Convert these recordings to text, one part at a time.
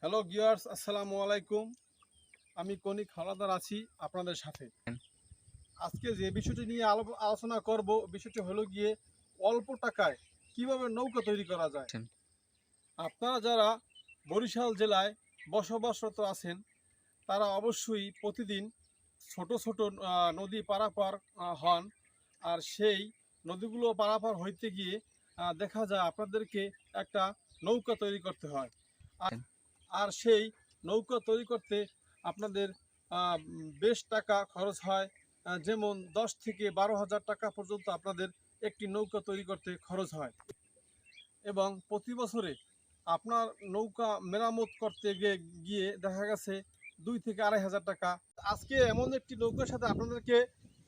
Hello gears আসসালামু আলাইকুম। আমি কনিক হাওলাদার আছি আপনাদের সাথে। আজকে যে বিষয়টি নিয়ে আলো- আলোচনা করব বিষয়টি হলো গিয়ে অল্প টাকায় কীভাবে নৌকা তৈরি করা যায়। আচ্ছা। আপনারা যারা বরিশাল জেলায় বসবাসরত আছেন তারা অবশ্যই প্রতিদিন ছোট ছোট নদী পারাপার হন। আর সেই নদীগুলো পারাপার হইতে গিয়ে দেখা যায় আপনাদেরকে একটা নৌকা তৈরি করতে হয়। আর আর সেই নৌকা তৈরি করতে আপনাদের বেশ টাকা খরচ হয়। যেমন দশ থেকে বারো হাজার টাকা পর্যন্ত আপনাদের একটি নৌকা তৈরি করতে খরচ হয়। এবং প্রতি বছরে আপনার নৌকা মেরামত করতে গিয়ে গিয়ে দেখা গেছে দুই থেকে আড়াই হাজার টাকা। আজকে এমন একটি নৌকার সাথে আপনাদেরকে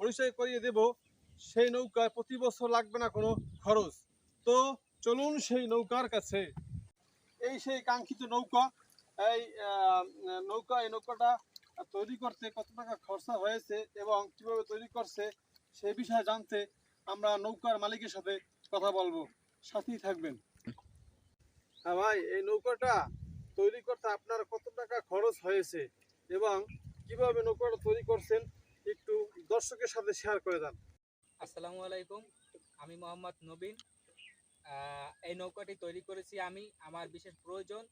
পরিচয় করিয়ে দেব। সেই নৌকায় প্রতি বছর লাগবে না কোনো খরচ। তো চলুন সেই নৌকার কাছে। এই সেই কাঙ্ক্ষিত নৌকা এই নৌকা, এই নৌকাটা তৈরি করতে কত টাকা খরচা হয়েছে এবং কীভাবে তৈরি করছে সে বিষয়ে জানতে আমরা নৌকার মালিকের সাথে কথা বলব। সাথেই থাকবেন। হ্যাঁ ভাই, এই নৌকাটা তৈরি করতে আপনার কত টাকা খরচ হয়েছে এবং কীভাবে নৌকাটা তৈরি করছেন একটু দর্শকের সাথে শেয়ার করে দেন। আসসালামু আলাইকুম, আমি মোহাম্মদ নবীন। এই নৌকাটি তৈরি করেছি আমি, আমার বিশেষ প্রয়োজন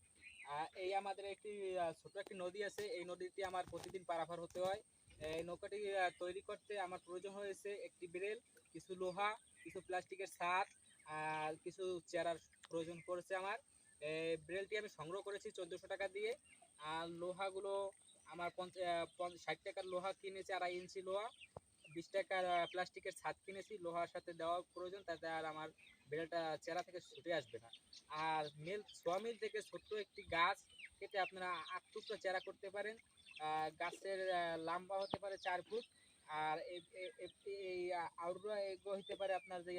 এই আমাদের একটি ছোট একটি নদী আছে। এই নদীটি আমার প্রতিদিন পারাপার হতে হয়। এই নৌকাটি তৈরি করতে আমার প্রয়োজন হয়েছে একটি বেরেল, কিছু লোহা, কিছু প্লাস্টিকের ছাদ, আর কিছু চেয়ারার প্রয়োজন পড়েছে আমার। বেরেলটি আমি সংগ্রহ করেছি চোদ্দোশো টাকা দিয়ে। আর লোহাগুলো আমার পঞ্চাশ ষাট টাকার লোহা কিনেছি আড়াই ইঞ্চি লোহা। বিশ টাকার প্লাস্টিকের ছাদ কিনেছি, লোহার সাথে দেওয়া প্রয়োজন, তাতে আর আমার বেলটা, চেরা থেকে ছুটে আসবে না। আর মিল ছ মিল থেকে ছোট্ট একটি গাছ কেটে আপনারা আট টুকরো চেরা করতে পারেন। গাছের লম্বা হতে পারে চার ফুট, আর এই আউটডোর এগুলো হতে পারে আপনার যে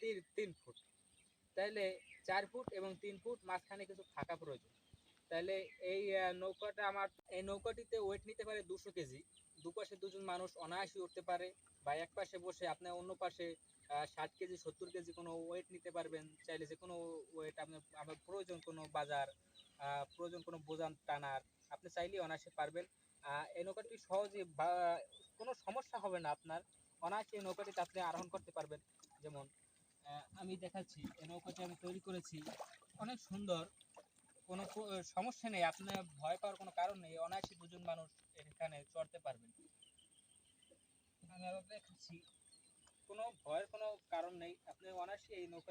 তিন তিন ফুট। তাইলে চার ফুট এবং তিন ফুট মাঝখানে কিছু ফাঁকা প্রয়োজন। তাহলে এই নৌকাটা আমার, এই নৌকাটিতে ওয়েট নিতে পারে দুশো কেজি। দুপাশে দুজন মানুষ অনায়াসে উঠতে পারে বা এক পাশে বসে আপনি অন্য পাশে ষাট কেজি, সত্তর কেজি কোনো ওয়েট নিতে পারবেন। চাইলে যে কোনো ওয়েট আপনার আমার প্রয়োজন কোনো বাজার প্রয়োজন কোনো বোজান টানার, আপনি চাইলেই অনায়াসে পারবেন। এই নৌকাটি সহজে বা, কোনো সমস্যা হবে না আপনার। অনায়াসে এই নৌকাটিতে আপনি আরোহণ করতে পারবেন। যেমন আমি দেখাচ্ছি, এই নৌকাটি আমি তৈরি করেছি। অনেক সুন্দর। কোনো সমস্যা নেই আপনার ভয় পাওয়ার কোনো কারণ নেই, অনায়াসে দুজন মানুষ এখানে চড়তে পারবেন। আমি দেখাচ্ছি। কোনো ভয়ের কোনো কারণ নেই, আপনি অনায়াসে এই নৌকা